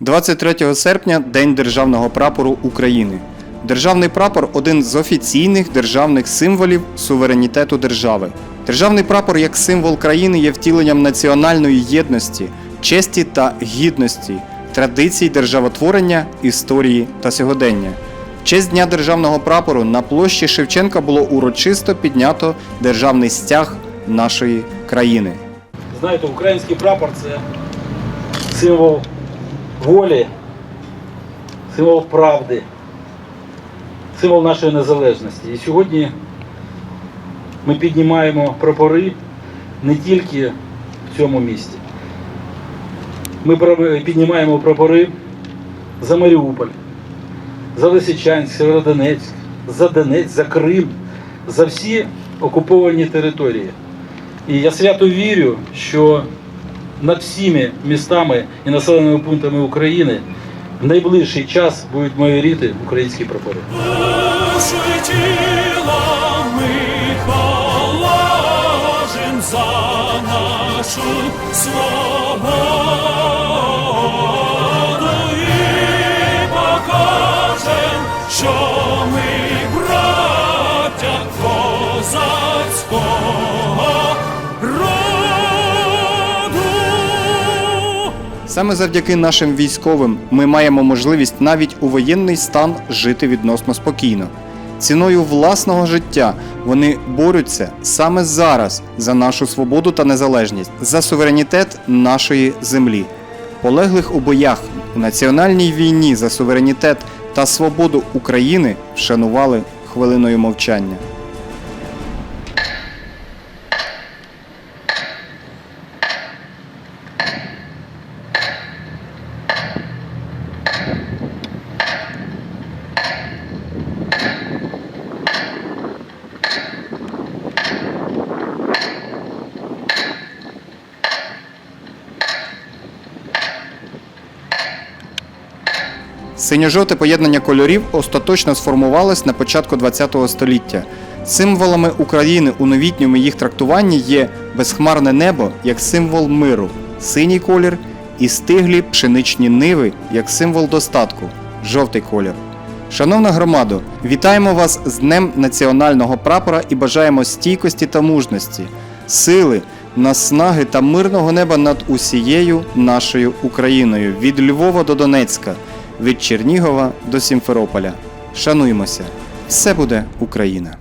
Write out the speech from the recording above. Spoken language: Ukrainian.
23 серпня День державного прапору України. Державний прапор один з офіційних державних символів суверенітету держави. Державний прапор як символ країни є втіленням національної єдності, честі та гідності, традицій державотворення, історії та сьогодення. В честь Дня державного прапору на площі Шевченка було урочисто піднято державний стяг нашої країни. Знаєте, український прапор це символ волі, символ правди, символ нашої незалежності. І сьогодні ми піднімаємо прапори не тільки в цьому місті. Ми піднімаємо прапори за Маріуполь, за Лисичанськ, Сєвєродонецьк, за Донець, за Крим, за всі окуповані території. І я свято вірю, що над всіми містами і населеними пунктами України в найближчий час будуть майоріти українські прапори. За нашу свободу Саме завдяки нашим військовим ми маємо можливість навіть у воєнний стан жити відносно спокійно. Ціною власного життя вони борються саме зараз за нашу свободу та незалежність, за суверенітет нашої землі. Полеглих у боях у національній війні за суверенітет та свободу України вшанували хвилиною мовчання. Синьо-жовте поєднання кольорів остаточно сформувалось на початку ХХ століття. Символами України у новітньому їх трактуванні є безхмарне небо як символ миру, синій колір і стиглі пшеничні ниви як символ достатку, жовтий колір. Шановна громадо, вітаємо вас з Днем національного прапора і бажаємо стійкості та мужності, сили, наснаги та мирного неба над усією нашою Україною від Львова до Донецька, від Чернігова до Сімферополя. Шануймося! Все буде Україна!